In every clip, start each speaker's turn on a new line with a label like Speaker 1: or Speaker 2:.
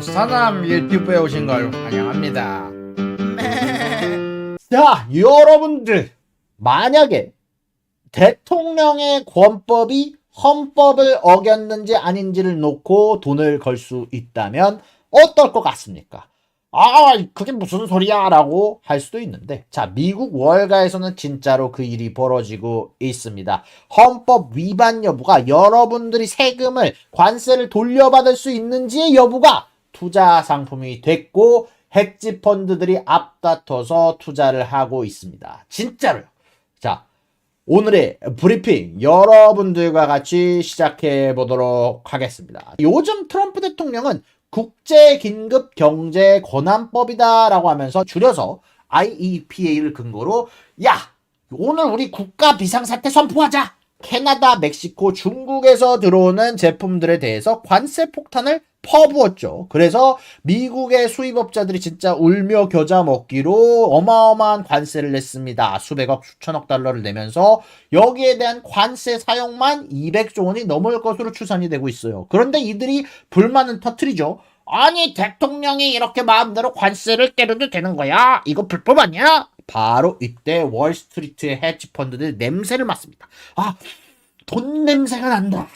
Speaker 1: 사남 유튜브에 오신 걸 환영합니다.
Speaker 2: 자, 여러분들, 만약에 대통령의 권법이 헌법을 어겼는지 아닌지를 놓고 돈을 걸 수 있다면 어떨 것 같습니까? 아, 그게 무슨 소리야? 라고 할 수도 있는데, 자, 미국 월가에서는 진짜로 그 일이 벌어지고 있습니다. 헌법 위반 여부가 여러분들이 세금을, 관세를 돌려받을 수 있는지의 여부가 투자 상품이 됐고, hedge 펀드들이 앞다퉈서 투자를 하고 있습니다. 진짜로요. 자, 오늘의 브리핑 여러분들과 같이 시작해 보도록 하겠습니다. 요즘 트럼프 대통령은 국제 긴급 경제 권한법이다라고 하면서 줄여서 IEPA를 근거로 야, 오늘 우리 국가 비상사태 선포하자. 캐나다, 멕시코, 중국에서 들어오는 제품들에 대해서 관세 폭탄을 퍼부었죠. 그래서 미국의 수입업자들이 진짜 울며 겨자 먹기로 어마어마한 관세를 냈습니다. 수백억, 수천억 달러를 내면서 여기에 대한 관세 사용만 200조 원이 넘을 것으로 추산이 되고 있어요. 그런데 이들이 불만은 터트리죠. 아니 대통령이 이렇게 마음대로 관세를 때려도 되는 거야? 이거 불법 아니야? 바로 이때 월스트리트의 헤지 펀드들 냄새를 맡습니다. 아, 돈 냄새가 난다.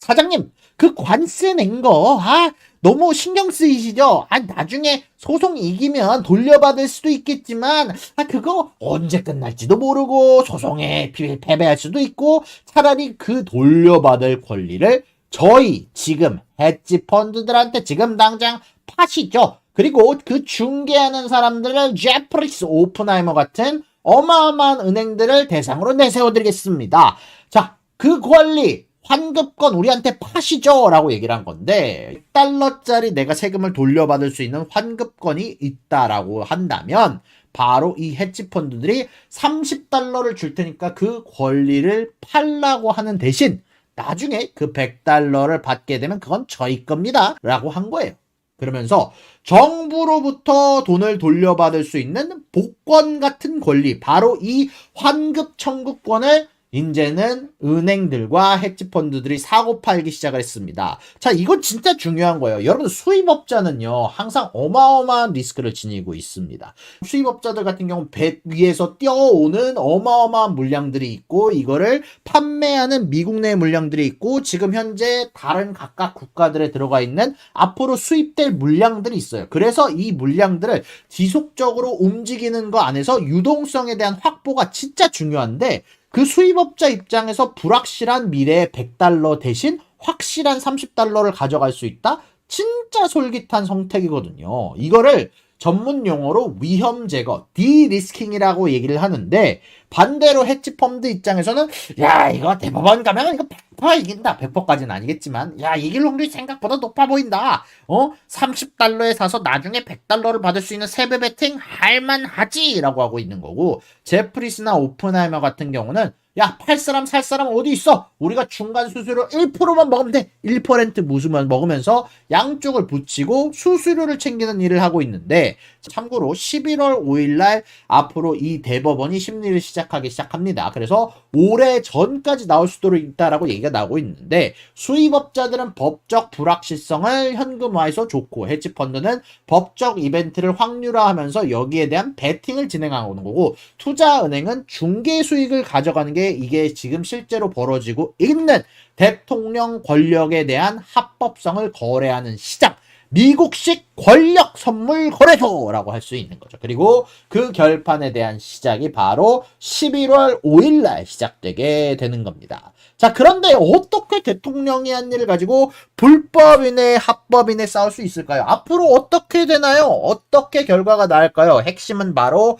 Speaker 2: 사장님, 그 관세 낸 거, 아, 너무 신경 쓰이시죠? 아, 나중에 소송 이기면 돌려받을 수도 있겠지만, 아, 그거 언제 끝날지도 모르고, 소송에 피- 패배할 수도 있고, 차라리 그 돌려받을 권리를 저희 지금 헤지 펀드들한테 지금 당장 파시죠. 그리고 그 중개하는 사람들을 제프리스 오픈하이머 같은 어마어마한 은행들을 대상으로 내세워드리겠습니다. 자, 그 권리 환급권 우리한테 파시죠 라고 얘기를 한 건데 1달러짜리 내가 세금을 돌려받을 수 있는 환급권이 있다라고 한다면 바로 이 헤지펀드들이 30달러를 줄 테니까 그 권리를 팔라고 하는 대신 나중에 그 100달러를 받게 되면 그건 저희 겁니다 라고 한 거예요. 그러면서 정부로부터 돈을 돌려받을 수 있는 복권 같은 권리, 바로 이 환급 청구권을 이제는 은행들과 헤지펀드들이 사고 팔기 시작을 했습니다. 자, 이건 진짜 중요한 거예요. 여러분, 수입업자는요, 항상 어마어마한 리스크를 지니고 있습니다. 수입업자들 같은 경우 배 위에서 뛰어오는 어마어마한 물량들이 있고, 이거를 판매하는 미국 내 물량들이 있고, 지금 현재 다른 각각 국가들에 들어가 있는 앞으로 수입될 물량들이 있어요. 그래서 이 물량들을 지속적으로 움직이는 거 안에서 유동성에 대한 확보가 진짜 중요한데, 그 수입업자 입장에서 불확실한 미래의 100달러 대신 확실한 30달러를 가져갈 수 있다? 진짜 솔깃한 선택이거든요. 이거를 전문 용어로 위험 제거, 디리스킹이라고 얘기를 하는데 반대로 헤지 펀드 입장에서는 야 이거 대법원 가면 이거 100% 이긴다. 100%까지는 아니겠지만 야 이길 확률이 생각보다 높아 보인다. 어 30달러에 사서 나중에 100달러를 받을 수 있는 세배 베팅 할만하지라고 하고 있는 거고 제프리스나 오픈하이머 같은 경우는 야, 팔 사람, 살 사람 어디 있어? 우리가 중간 수수료 1%만 먹으면 돼. 1% 무수만 먹으면서 양쪽을 붙이고 수수료를 챙기는 일을 하고 있는데, 참고로 11월 5일 날 앞으로 이 대법원이 심리를 시작하기 시작합니다. 그래서 올해 전까지 나올 수도 있다라고 얘기가 나오고 있는데, 수입업자들은 법적 불확실성을 현금화해서 좋고, 헤지펀드는 법적 이벤트를 확률화하면서 여기에 대한 베팅을 진행하는 거고, 투자은행은 중개 수익을 가져가는 게 이게 지금 실제로 벌어지고 있는 대통령 권력에 대한 합법성을 거래하는 시장. 미국식 권력 선물 거래소라고 할 수 있는 거죠. 그리고 그 결판에 대한 시작이 바로 11월 5일 날 시작되게 되는 겁니다. 자, 그런데 어떻게 대통령이 한 일을 가지고 불법이네, 합법이네 싸울 수 있을까요? 앞으로 어떻게 되나요? 어떻게 결과가 나올까요? 핵심은 바로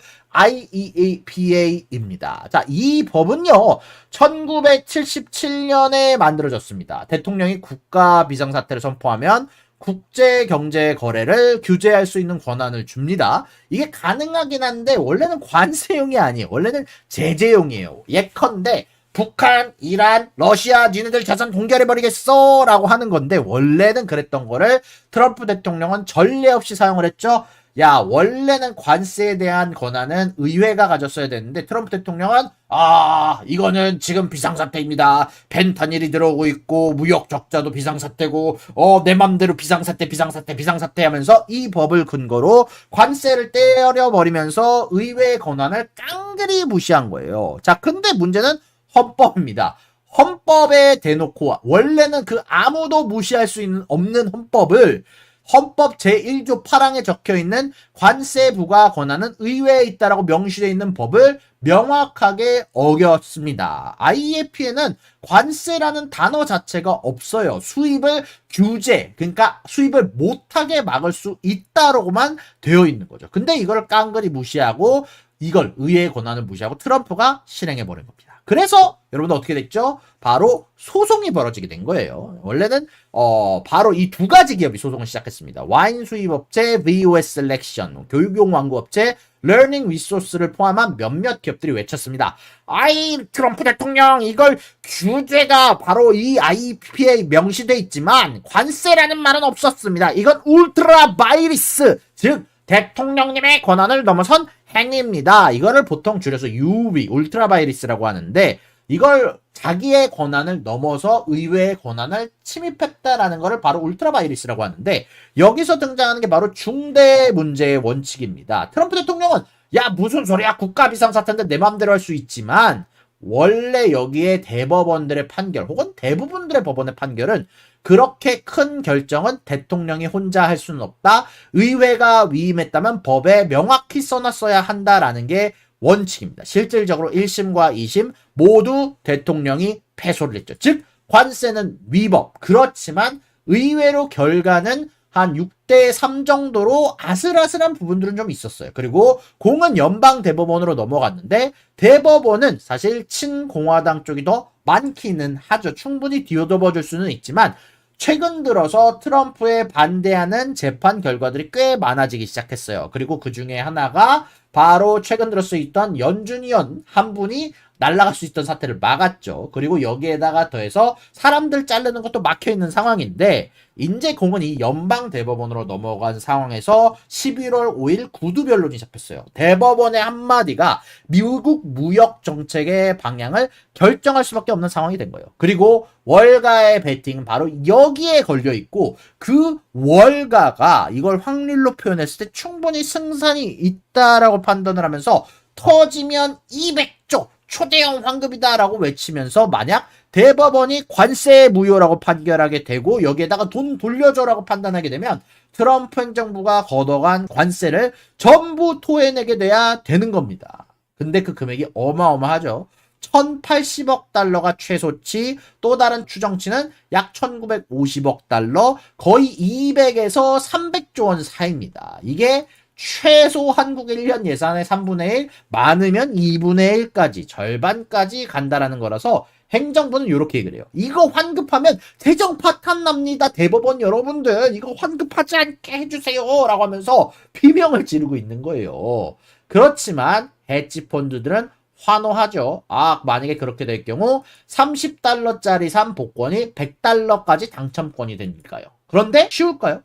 Speaker 2: IEAPA입니다. 자, 이 법은요, 1977년에 만들어졌습니다. 대통령이 국가 비상사태를 선포하면 국제 경제 거래를 규제할 수 있는 권한을 줍니다. 이게 가능하긴 한데 원래는 관세용이 아니에요. 원래는 제재용이에요. 예컨대 북한, 이란, 러시아 니네들 자산 동결해 버리겠어라고 하는 건데 원래는 그랬던 거를 트럼프 대통령은 전례 없이 사용을 했죠. 야, 원래는 관세에 대한 권한은 의회가 가졌어야 되는데 트럼프 대통령은 아, 이거는 지금 비상사태입니다. 펜타닐이 들어오고 있고 무역 적자도 비상사태고 어, 내 맘대로 비상사태 비상사태 비상사태 하면서 이 법을 근거로 관세를 때려 버리면서 의회의 권한을 깡그리 무시한 거예요. 자, 근데 문제는 헌법입니다. 헌법에 대놓고 원래는 그 아무도 무시할 수 있는 없는 헌법을 헌법 제1조 8항에 적혀 있는 관세 부과 권한은 의회에 있다라고 명시되어 있는 법을 명확하게 어겼습니다. IEP에는 관세라는 단어 자체가 없어요. 수입을 규제, 그러니까 수입을 못하게 막을 수 있다라고만 되어 있는 거죠. 근데 이걸 깡그리 무시하고 이걸 의회의 권한을 무시하고 트럼프가 실행해 버린 겁니다. 그래서 여러분들 어떻게 됐죠? 바로 소송이 벌어지게 된 거예요. 원래는 어 바로 이 두 가지 기업이 소송을 시작했습니다. 와인 수입업체 VOS 셀렉션, 교육용 완구업체 러닝 리소스를 포함한 몇몇 기업들이 외쳤습니다. 아이 트럼프 대통령 이걸 규제가 바로 이 IP에 명시돼 있지만 관세라는 말은 없었습니다. 이건 울트라 바이리스 즉 대통령님의 권한을 넘어선 행위입니다. 이거를 보통 줄여서 UV, 울트라 바이리스라고 하는데 이걸 자기의 권한을 넘어서 의회의 권한을 침입했다라는 것을 바로 울트라 바이리스라고 하는데 여기서 등장하는 게 바로 중대 문제의 원칙입니다. 트럼프 대통령은 야 무슨 소리야 국가 비상 사태인데 내 마음대로 할 수 있지만 원래 여기에 대법원들의 판결 혹은 대부분들의 법원의 판결은 그렇게 큰 결정은 대통령이 혼자 할 수는 없다. 의회가 위임했다면 법에 명확히 써놨어야 한다라는 게 원칙입니다. 실질적으로 1심과 2심 모두 대통령이 패소를 했죠. 즉 관세는 위법. 그렇지만 의외로 결과는 한 6대 3 정도로 아슬아슬한 부분들은 좀 있었어요. 그리고 공은 연방 대법원으로 넘어갔는데 대법원은 사실 친공화당 쪽이 더 많기는 하죠. 충분히 뒤집어 줄 수는 있지만 최근 들어서 트럼프에 반대하는 재판 결과들이 꽤 많아지기 시작했어요. 그리고 그 중에 하나가 바로 최근 들어서 있던 연준이 현한 분이 날아갈 수 있던 사태를 막았죠. 그리고 여기에다가 더해서 사람들 자르는 것도 막혀 있는 상황인데 인제 공은 이 연방 대법원으로 넘어간 상황에서 11월 5일 구두 변론이 잡혔어요. 대법원의 한마디가 미국 무역 정책의 방향을 결정할 수밖에 없는 상황이 된 거예요. 그리고 월가의 베팅은 바로 여기에 걸려 있고 그 월가가 이걸 확률로 표현했을 때 충분히 승산이 있다라고 판단을 하면서 터지면 200조 초대형 환급이다라고 외치면서 만약 대법원이 관세 무효라고 판결하게 되고 여기에다가 돈 돌려줘라고 판단하게 되면 트럼프 행정부가 걷어간 관세를 전부 토해내게 돼야 되는 겁니다. 근데 그 금액이 어마어마하죠. 1080억 달러가 최소치, 또 다른 추정치는 약 1950억 달러, 거의 200에서 300조 원 사이입니다. 이게 최소 한국 1년 예산의 3분의 1, 많으면 2분의 1까지, 절반까지 간다라는 거라서 행정부는 이렇게 해요. 이거 환급하면 재정 파탄 납니다. 대법원 여러분들 이거 환급하지 않게 해주세요. 라고 하면서 비명을 지르고 있는 거예요. 그렇지만 해치 펀드들은 환호하죠. 아, 만약에 그렇게 될 경우 30달러짜리 산 복권이 100달러까지 당첨권이 되니까요. 그런데 쉬울까요?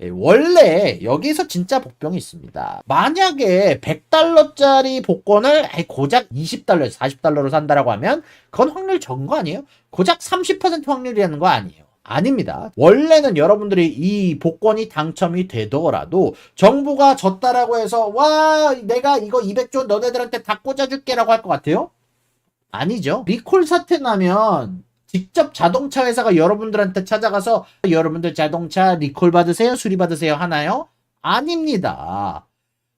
Speaker 2: 예, 원래 여기서 진짜 복병이 있습니다. 만약에 100달러짜리 복권을 고작 20달러, 40달러로 산다라고 하면 그건 확률 적은 거 아니에요? 고작 30% 확률이라는 거 아니에요. 아닙니다. 원래는 여러분들이 이 복권이 당첨이 되더라도 정부가 졌다라고 해서 와 내가 이거 200조 너네들한테 다 꽂아줄게라고 할 것 같아요? 아니죠. 리콜 사태 나면 직접 자동차 회사가 여러분들한테 찾아가서 여러분들 자동차 리콜 받으세요? 수리 받으세요? 하나요? 아닙니다.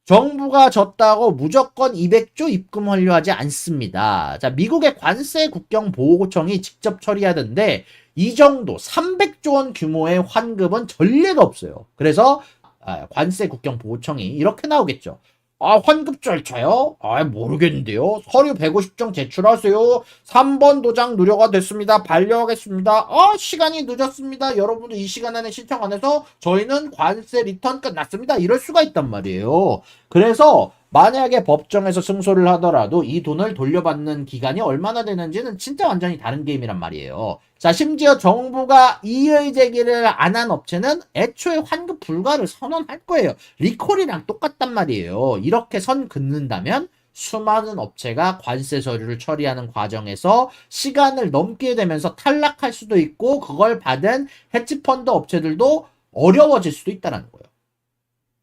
Speaker 2: 정부가 졌다고 무조건 200조 입금 완료하지 않습니다. 자, 미국의 관세 국경 보호구청이 직접 처리하던데 이 정도 300조 원 규모의 환급은 전례가 없어요. 그래서 아, 관세 국경 보호청이 이렇게 나오겠죠. 아, 환급 절차요? 아, 모르겠는데요. 서류 150장 제출하세요. 3번 도장 누려가 됐습니다. 반려하겠습니다. 아, 시간이 늦었습니다. 여러분들 이 시간 안에 신청 안 해서 저희는 관세 리턴 끝났습니다. 이럴 수가 있단 말이에요. 그래서 만약에 법정에서 승소를 하더라도 이 돈을 돌려받는 기간이 얼마나 되는지는 진짜 완전히 다른 게임이란 말이에요. 자, 심지어 정부가 이의 제기를 안 한 업체는 애초에 환급 불가를 선언할 거예요. 리콜이랑 똑같단 말이에요. 이렇게 선 긋는다면 수많은 업체가 관세 서류를 처리하는 과정에서 시간을 넘게 되면서 탈락할 수도 있고 그걸 받은 헤지펀드 업체들도 어려워질 수도 있다는 거예요.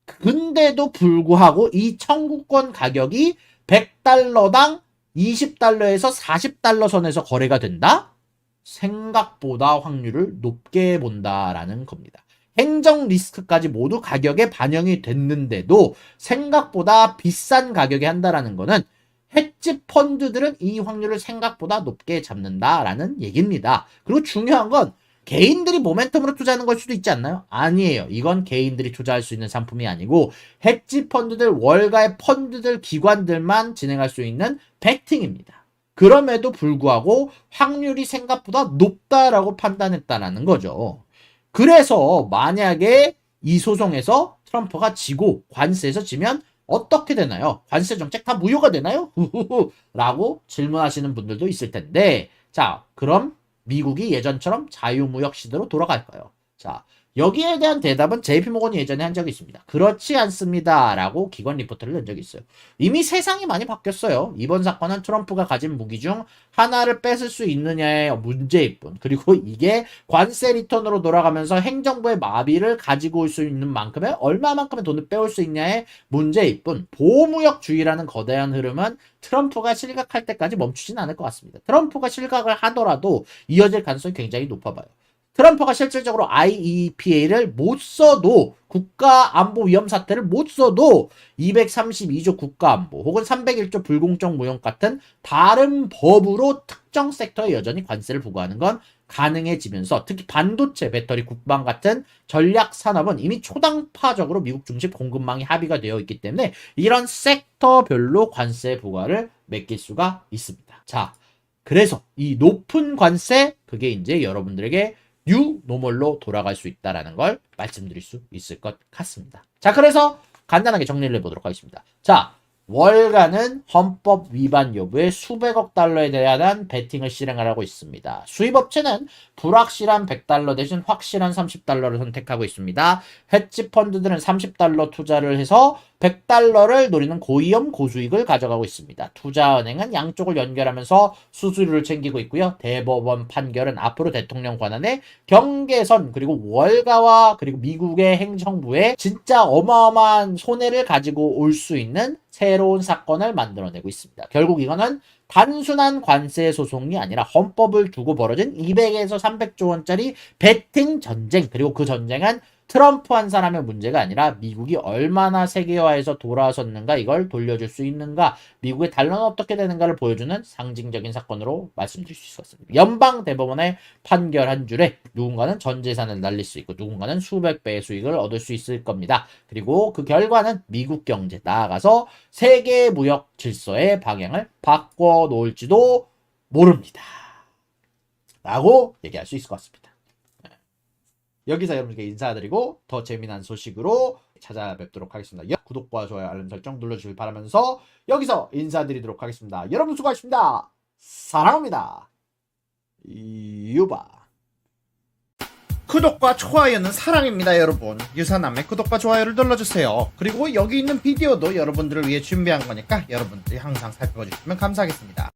Speaker 2: 근데도 불구하고 이 청구권 가격이 100달러당 20달러에서 40달러 선에서 거래가 된다? 생각보다 확률을 높게 본다라는 겁니다. 행정 리스크까지 모두 가격에 반영이 됐는데도 생각보다 비싼 가격에 한다라는 거는 헤지 펀드들은 이 확률을 생각보다 높게 잡는다라는 얘기입니다. 그리고 중요한 건 개인들이 모멘텀으로 투자하는 걸 수도 있지 않나요? 아니에요. 이건 개인들이 투자할 수 있는 상품이 아니고 헤지 펀드들, 월가의 펀드들, 기관들만 진행할 수 있는 베팅입니다. 그럼에도 불구하고 확률이 생각보다 높다라고 판단했다라는 거죠. 그래서 만약에 이 소송에서 트럼프가 지고 관세에서 지면 어떻게 되나요? 관세 정책 다 무효가 되나요? 라고 질문하시는 분들도 있을 텐데 자 그럼 미국이 예전처럼 자유무역 시대로 돌아갈까요? 자 여기에 대한 대답은 JP 모건이 예전에 한 적이 있습니다. 그렇지 않습니다. 라고 기관 리포트를 낸 적이 있어요. 이미 세상이 많이 바뀌었어요. 이번 사건은 트럼프가 가진 무기 중 하나를 뺏을 수 있느냐의 문제일 뿐. 그리고 이게 관세 리턴으로 돌아가면서 행정부의 마비를 가지고 올 수 있는 만큼의 얼마만큼의 돈을 빼올 수 있냐의 문제일 뿐. 보호무역주의라는 거대한 흐름은 트럼프가 실각할 때까지 멈추진 않을 것 같습니다. 트럼프가 실각을 하더라도 이어질 가능성이 굉장히 높아 봐요. 트럼프가 실질적으로 IEPA를 못 써도 국가 안보 위험 사태를 못 써도 232조 국가 안보 혹은 301조 불공정 무역 같은 다른 법으로 특정 섹터에 여전히 관세를 부과하는 건 가능해지면서 특히 반도체, 배터리, 국방 같은 전략 산업은 이미 초당파적으로 미국 중심 공급망이 합의가 되어 있기 때문에 이런 섹터별로 관세 부과를 맡길 수가 있습니다. 자, 그래서 이 높은 관세 그게 이제 여러분들에게 뉴 노멀로 돌아갈 수 있다라는 걸 말씀드릴 수 있을 것 같습니다. 자, 그래서 간단하게 정리를 해보도록 하겠습니다. 자, 월가는 헌법 위반 여부에 수백억 달러에 대한 베팅을 실행하고 있습니다. 수입업체는 불확실한 100달러 대신 확실한 30달러를 선택하고 있습니다. 헤지 펀드들은 30달러 투자를 해서 100달러를 노리는 고위험 고수익을 가져가고 있습니다. 투자은행은 양쪽을 연결하면서 수수료를 챙기고 있고요. 대법원 판결은 앞으로 대통령 권한의 경계선 그리고 월가와 그리고 미국의 행정부에 진짜 어마어마한 손해를 가지고 올 수 있는 새로운 사건을 만들어내고 있습니다. 결국 이거는 단순한 관세 소송이 아니라 헌법을 두고 벌어진 200에서 300조 원짜리 베팅 전쟁 그리고 그 전쟁은 트럼프 한 사람의 문제가 아니라 미국이 얼마나 세계화에서 돌아섰는가 이걸 돌려줄 수 있는가 미국의 달러는 어떻게 되는가를 보여주는 상징적인 사건으로 말씀드릴 수 있었습니다. 연방 대법원의 판결 한 줄에 누군가는 전 재산을 날릴 수 있고 누군가는 수백 배의 수익을 얻을 수 있을 겁니다. 그리고 그 결과는 미국 경제 나아가서 세계 무역 질서의 방향을 바꿔 놓을지도 모릅니다. 라고 얘기할 수 있을 것 같습니다. 여기서 여러분께 인사드리고 더 재미난 소식으로 찾아뵙도록 하겠습니다. 여- 구독과 좋아요, 알림 설정 눌러주길 바라면서 여기서 인사드리도록 하겠습니다. 여러분 수고하셨습니다. 사랑합니다. 유바.
Speaker 1: 구독과 좋아요는 사랑입니다, 여러분. 유사남의 구독과 좋아요를 눌러주세요. 그리고 여기 있는 비디오도 여러분들을 위해 준비한 거니까 여러분들이 항상 살펴봐 주시면 감사하겠습니다.